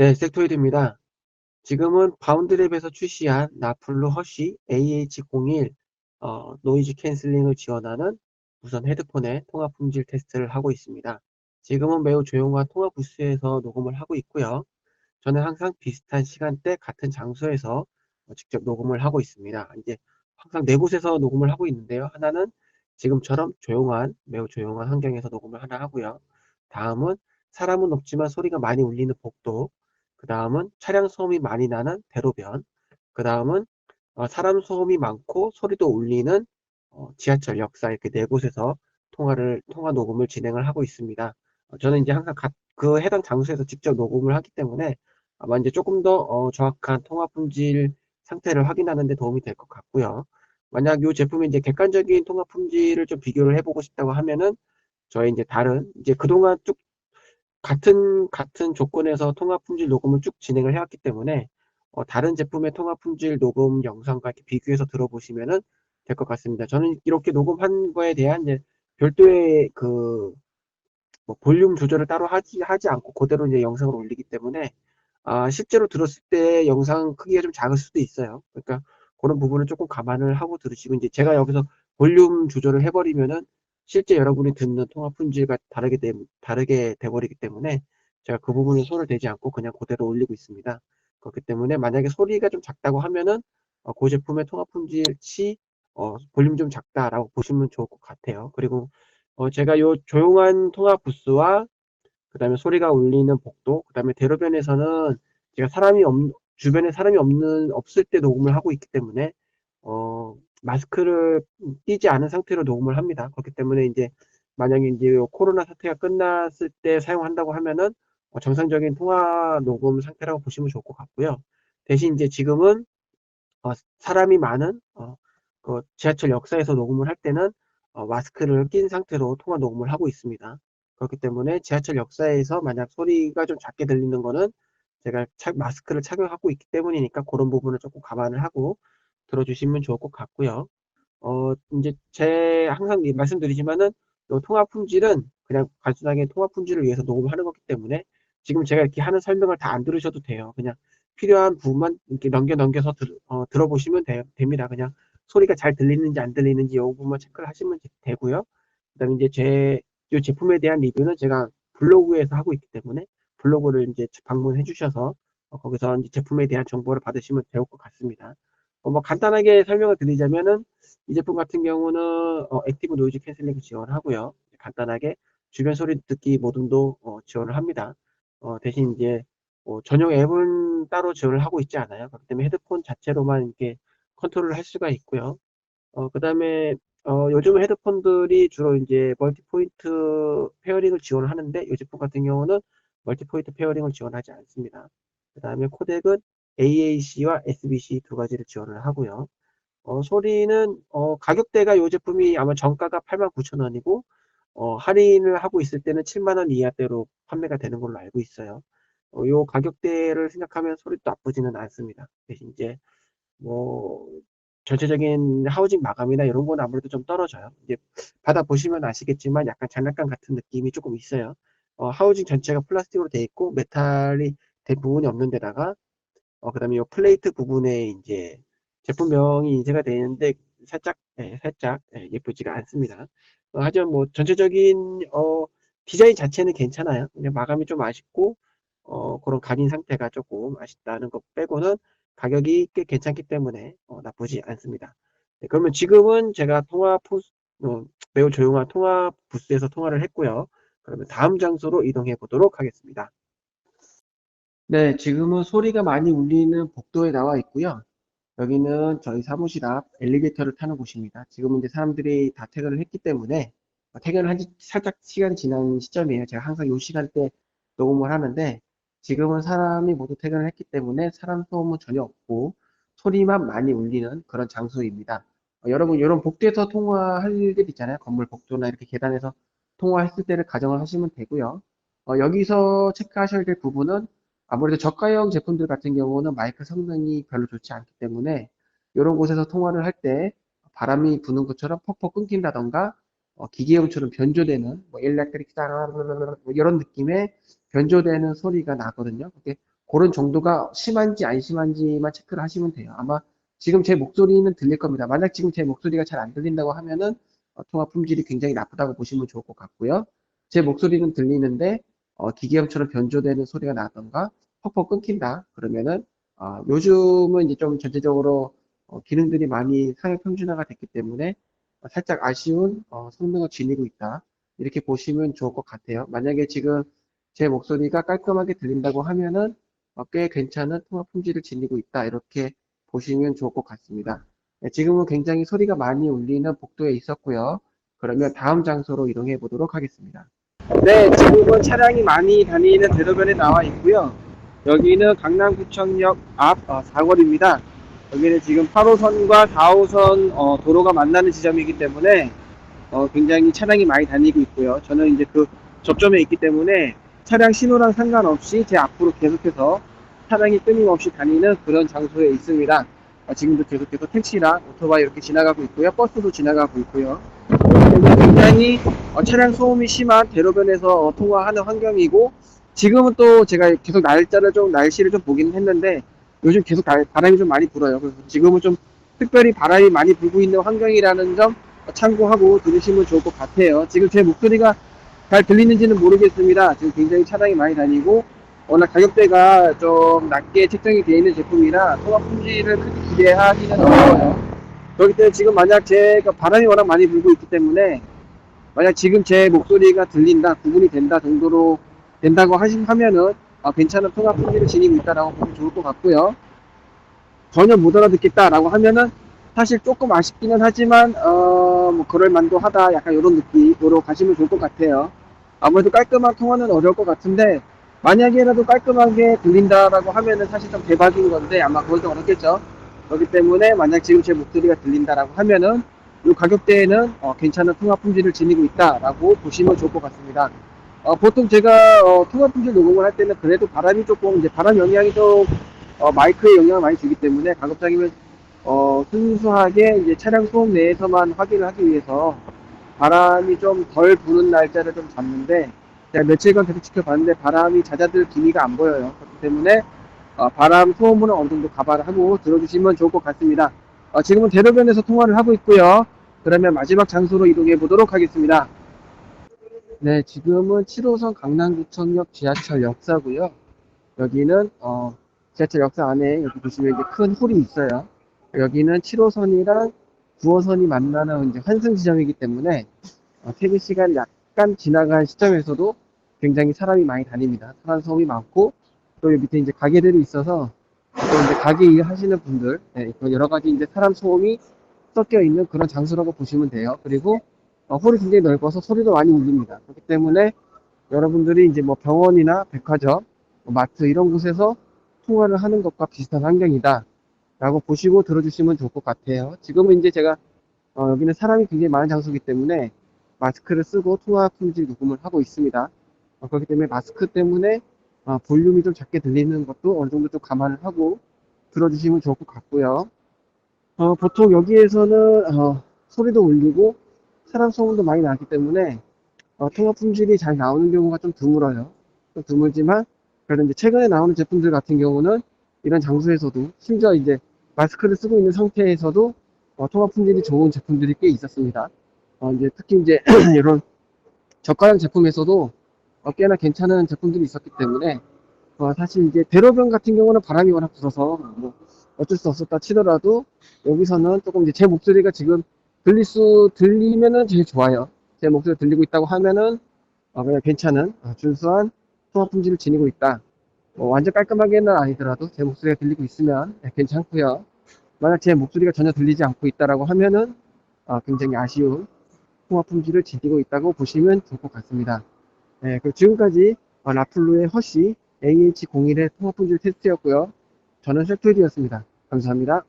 네, 섹토이드입니다. 지금은 바운드랩에서 출시한 나플루 허쉬 AH01 어, 노이즈 캔슬링을 지원하는 무선 헤드폰의 통화 품질 테스트를 하고 있습니다. 지금은 매우 조용한 통화 부스에서 녹음을 하고 있고요. 저는 항상 비슷한 시간대 같은 장소에서 어, 직접 녹음을 하고 있습니다. 이제 항상 네 곳에서 녹음을 하고 있는데요. 하나는 지금처럼 조용한 매우 조용한 환경에서 녹음을 하나 하고요. 다음은 사람은 없지만 소리가 많이 울리는 복도 그 다음은 차량 소음이 많이 나는 대로변 그 다음은 어, 사람 소음이 많고 소리도 울리는 어, 지하철 역사 이렇게 네 곳에서 통화를 통화 녹음을 진행을 하고 있습니다. 어, 저는 이제 항상 가- 그 해당 장소에서 직접 녹음을 하기 때문에 아마 이제 조금 더 어, 정확한 통화 품질 상태를 확인하는 데 도움이 될 것 같고요. 만약 이 제품이 이제 객관적인 통화 품질을 좀 비교를 해보고 싶다고 하면은 저희 이제 다른 이제 그동안 쭉 같은 같은 조건에서 통화 품질 녹음을 쭉 진행을 해왔기 때문에 어, 다른 제품의 통화 품질 녹음 영상과 이렇게 비교해서 들어보시면은 될 것 같습니다. 저는 이렇게 녹음한 거에 대한 이제 별도의 그 뭐 볼륨 조절을 따로 하지 하지 않고 그대로 이제 영상을 올리기 때문에 아, 실제로 들었을 때 영상 크기가 좀 작을 수도 있어요. 그러니까 그런 부분을 조금 감안을 하고 들으시고 이제 제가 여기서 볼륨 조절을 해버리면은 실제 여러분이 듣는 통화 품질과 다르게 돼, 다르게 돼버리기 때문에 제가 그 부분에 손을 대지 않고 그냥 그대로 올리고 있습니다. 그렇기 때문에 만약에 소리가 좀 작다고 하면은 어, 그 제품의 통화 품질치 어, 볼륨 좀 작다라고 보시면 좋을 것 같아요. 그리고 어, 제가 요 조용한 통화 부스와 그 다음에 소리가 울리는 복도, 그 다음에 대로변에서는 제가 사람이 없, 주변에 사람이 없는, 없을 때 녹음을 하고 있기 때문에, 어, 마스크를 끼지 않은 상태로 녹음을 합니다. 그렇기 때문에 이제, 만약에 이제 요 코로나 사태가 끝났을 때 사용한다고 하면은, 어, 정상적인 통화 녹음 상태라고 보시면 좋을 것 같고요. 대신 이제 지금은, 어, 사람이 많은, 어, 그 지하철 역사에서 녹음을 할 때는, 어, 마스크를 낀 상태로 통화 녹음을 하고 있습니다. 그렇기 때문에 지하철 역사에서 만약 소리가 좀 작게 들리는 거는 제가 착- 마스크를 착용하고 있기 때문이니까 그런 부분을 조금 감안을 하고 들어주시면 좋을 것 같고요. 어, 이제 제 항상 이- 말씀드리지만은 요 통화 품질은 그냥 단순하게 통화 품질을 위해서 녹음을 하는 거기 때문에 지금 제가 이렇게 하는 설명을 다 안 들으셔도 돼요. 그냥 필요한 부분만 이렇게 넘겨 넘겨서 들, 어, 들어보시면 돼- 됩니다. 그냥 소리가 잘 들리는지 안 들리는지 이 부분만 체크를 하시면 되- 되고요. 그다음에 이제 제 이 제품에 대한 리뷰는 제가 블로그에서 하고 있기 때문에 블로그를 이제 방문해 주셔서 어, 거기서 이제 제품에 대한 정보를 받으시면 될 것 같습니다. 어, 뭐 간단하게 설명을 드리자면은 이 제품 같은 경우는 어, 액티브 노이즈 캔슬링 지원을 하고요. 간단하게 주변 소리 듣기 모듈도 어, 지원을 합니다. 어, 대신 이제 뭐 전용 앱은 따로 지원을 하고 있지 않아요. 그렇기 때문에 헤드폰 자체로만 이렇게 컨트롤을 할 수가 있고요. 어, 그 다음에 어, 요즘 헤드폰들이 주로 이제 멀티포인트 페어링을 지원을 하는데 이 제품 같은 경우는 멀티포인트 페어링을 지원하지 않습니다. 그 다음에 코덱은 AAC와 SBC 두 가지를 지원을 하고요. 어, 소리는 어, 가격대가 이 제품이 아마 정가가 89,000원이고 어, 할인을 하고 있을 때는 7만원 이하대로 판매가 되는 걸로 알고 있어요. 어, 요 가격대를 생각하면 소리도 나쁘지는 않습니다. 대신 이제 뭐 전체적인 하우징 마감이나 이런 건 아무래도 좀 떨어져요. 이제 받아 보시면 아시겠지만 약간 장난감 같은 느낌이 조금 있어요. 어, 하우징 전체가 플라스틱으로 되어 있고 메탈이 된 부분이 없는 데다가 어, 그 다음에 이 플레이트 부분에 이제 제품명이 인쇄가 되어 있는데 살짝 예, 살짝 예, 예쁘지가 않습니다. 어, 하지만 뭐 전체적인 어, 디자인 자체는 괜찮아요. 그냥 마감이 좀 아쉽고 어, 그런 각인 상태가 조금 아쉽다는 것 빼고는 가격이 꽤 괜찮기 때문에 어, 나쁘지 않습니다. 네, 그러면 지금은 제가 통화 포스, 어, 매우 조용한 통화 부스에서 통화를 했고요. 그러면 다음 장소로 이동해 보도록 하겠습니다. 네, 지금은 소리가 많이 울리는 복도에 나와 있고요. 여기는 저희 사무실 앞 엘리베이터를 타는 곳입니다. 지금은 이제 사람들이 다 퇴근을 했기 때문에 어, 퇴근을 한 지 살짝 시간이 지난 시점이에요. 제가 항상 이 시간대 녹음을 하는데 지금은 사람이 모두 퇴근을 했기 때문에 사람 소음은 전혀 없고 소리만 많이 울리는 그런 장소입니다. 어, 여러분 이런 복도에서 통화할 일 있잖아요. 건물 복도나 이렇게 계단에서 통화했을 때를 가정을 하시면 되고요. 어, 여기서 체크하셔야 될 부분은 아무래도 저가형 제품들 같은 경우는 마이크 성능이 별로 좋지 않기 때문에 이런 곳에서 통화를 할 때 바람이 부는 것처럼 퍽퍽 끊긴다던가 어, 기계음처럼 변조되는 뭐 일렉트릭 뭐 이런 느낌의 변조되는 소리가 나거든요. 그게 그런 정도가 심한지 안 심한지만 체크를 하시면 돼요. 아마 지금 제 목소리는 들릴 겁니다. 만약 지금 제 목소리가 잘 안 들린다고 하면은 어, 통화 품질이 굉장히 나쁘다고 보시면 좋을 것 같고요. 제 목소리는 들리는데 어, 기계음처럼 변조되는 소리가 나던가 퍽퍽 끊긴다 그러면은 아, 요즘은 이제 좀 전체적으로 어, 기능들이 많이 상향 평준화가 됐기 때문에 어, 살짝 아쉬운 어, 성능을 지니고 있다 이렇게 보시면 좋을 것 같아요. 만약에 지금 제 목소리가 깔끔하게 들린다고 하면은 어, 꽤 괜찮은 통화 품질을 지니고 있다 이렇게 보시면 좋을 것 같습니다. 네, 지금은 굉장히 소리가 많이 울리는 복도에 있었고요. 그러면 다음 장소로 이동해 보도록 하겠습니다. 네, 지금은 차량이 많이 다니는 대로변에 나와 있고요. 여기는 강남구청역 앞 어, 사거리입니다. 여기는 지금 8호선과 4호선 어, 도로가 만나는 지점이기 때문에 어, 굉장히 차량이 많이 다니고 있고요. 저는 이제 그 접점에 있기 때문에 차량 신호랑 상관없이 제 앞으로 계속해서 차량이 끊임없이 다니는 그런 장소에 있습니다. 어, 지금도 계속해서 택시랑 오토바이 이렇게 지나가고 있고요. 버스도 지나가고 있고요. 굉장히 어, 차량 소음이 심한 대로변에서 어, 통화하는 환경이고 지금은 또 제가 계속 날짜를 좀 날씨를 좀 보긴 했는데 요즘 계속 날- 바람이 좀 많이 불어요. 그래서 지금은 좀 특별히 바람이 많이 불고 있는 환경이라는 점 참고하고 들으시면 좋을 것 같아요. 지금 제 목소리가 잘 들리는지는 모르겠습니다. 지금 굉장히 차량이 많이 다니고 워낙 가격대가 좀 낮게 책정이 되어 있는 제품이라 통화 품질을 크게 기대하기는 어려워요. 그렇기 때문에 지금 만약 제가 바람이 워낙 많이 불고 있기 때문에 만약 지금 제 목소리가 들린다, 구분이 된다 정도로 된다고 하시, 하면은 아, 괜찮은 통화 품질을 지니고 있다라고 보면 좋을 것 같고요. 전혀 못 알아듣겠다라고 하면은 사실 조금 아쉽기는 하지만 어, 뭐 그럴 만도 하다 약간 이런 느낌으로 가시면 좋을 것 같아요. 아무래도 깔끔한 통화는 어려울 것 같은데 만약에라도 깔끔하게 들린다라고 하면은 사실 좀 대박인 건데 아마 그건 좀 어렵겠죠. 그렇기 때문에 만약 지금 제 목소리가 들린다라고 하면은 이 가격대에는 어, 괜찮은 통화 품질을 지니고 있다라고 보시면 좋을 것 같습니다. 어, 보통 제가 어, 통화 품질 녹음을 할 때는 그래도 바람이 조금 이제 바람 영향이 좀 어, 마이크에 영향을 많이 주기 때문에 가급적이면 어, 순수하게 이제 차량 소음 내에서만 확인을 하기 위해서 바람이 좀 덜 부는 날짜를 좀 잡는데 제가 며칠간 계속 지켜봤는데 바람이 잦아들 기미가 안 보여요. 그렇기 때문에 어, 바람 소음은 어느 정도 가발을 하고 들어주시면 좋을 것 같습니다. 어, 지금은 대로변에서 통화를 하고 있고요. 그러면 마지막 장소로 이동해 보도록 하겠습니다. 네, 지금은 7호선 강남구청역 지하철 역사고요. 여기는 어, 지하철 역사 안에 여기 보시면 이제 큰 홀이 있어요. 여기는 7호선이랑 9호선이 만나는 이제 환승 지점이기 때문에 어, 퇴근 시간 약 간 지나간 시점에서도 굉장히 사람이 많이 다닙니다. 사람 소음이 많고 또 밑에 이제 가게들이 있어서 또 이제 가게 일 하시는 분들 네, 또 여러 가지 이제 사람 소음이 섞여 있는 그런 장소라고 보시면 돼요. 그리고 어, 홀이 굉장히 넓어서 소리도 많이 울립니다. 그렇기 때문에 여러분들이 이제 뭐 병원이나 백화점, 뭐 마트 이런 곳에서 통화를 하는 것과 비슷한 환경이다. 라고 보시고 들어주시면 좋을 것 같아요. 지금은 이제 제가 어, 여기는 사람이 굉장히 많은 장소이기 때문에 마스크를 쓰고 통화 품질 녹음을 하고 있습니다. 어, 그렇기 때문에 마스크 때문에 어, 볼륨이 좀 작게 들리는 것도 어느 정도 좀 감안을 하고 들어주시면 좋을 것 같고요. 어, 보통 여기에서는 어, 소리도 울리고 사람 소음도 많이 나기 때문에 어, 통화 품질이 잘 나오는 경우가 좀 드물어요. 좀 드물지만 그래도 이제 최근에 나오는 제품들 같은 경우는 이런 장소에서도 심지어 이제 마스크를 쓰고 있는 상태에서도 어, 통화 품질이 좋은 제품들이 꽤 있었습니다. 어, 이제 특히 이제 이런 저가형 제품에서도 어, 꽤나 괜찮은 제품들이 있었기 때문에 어, 사실 이제 대로변 같은 경우는 바람이 워낙 불어서 뭐 어쩔 수 없었다 치더라도 여기서는 조금 이제 제 목소리가 지금 들릴 수 들리면은 제일 좋아요. 제 목소리 들리고 있다고 하면은 어, 그냥 괜찮은 어, 준수한 통화 품질을 지니고 있다. 뭐 완전 깔끔하게는 아니더라도 제 목소리가 들리고 있으면 네, 괜찮고요. 만약 제 목소리가 전혀 들리지 않고 있다라고 하면은 어, 굉장히 아쉬운 통화 품질을 지니고 있다고 보시면 좋을 것 같습니다. 네, 그리고 지금까지 어, 라플루의 허쉬 AH01의 통화 품질 테스트였고요. 저는 셀토일이었습니다. 감사합니다.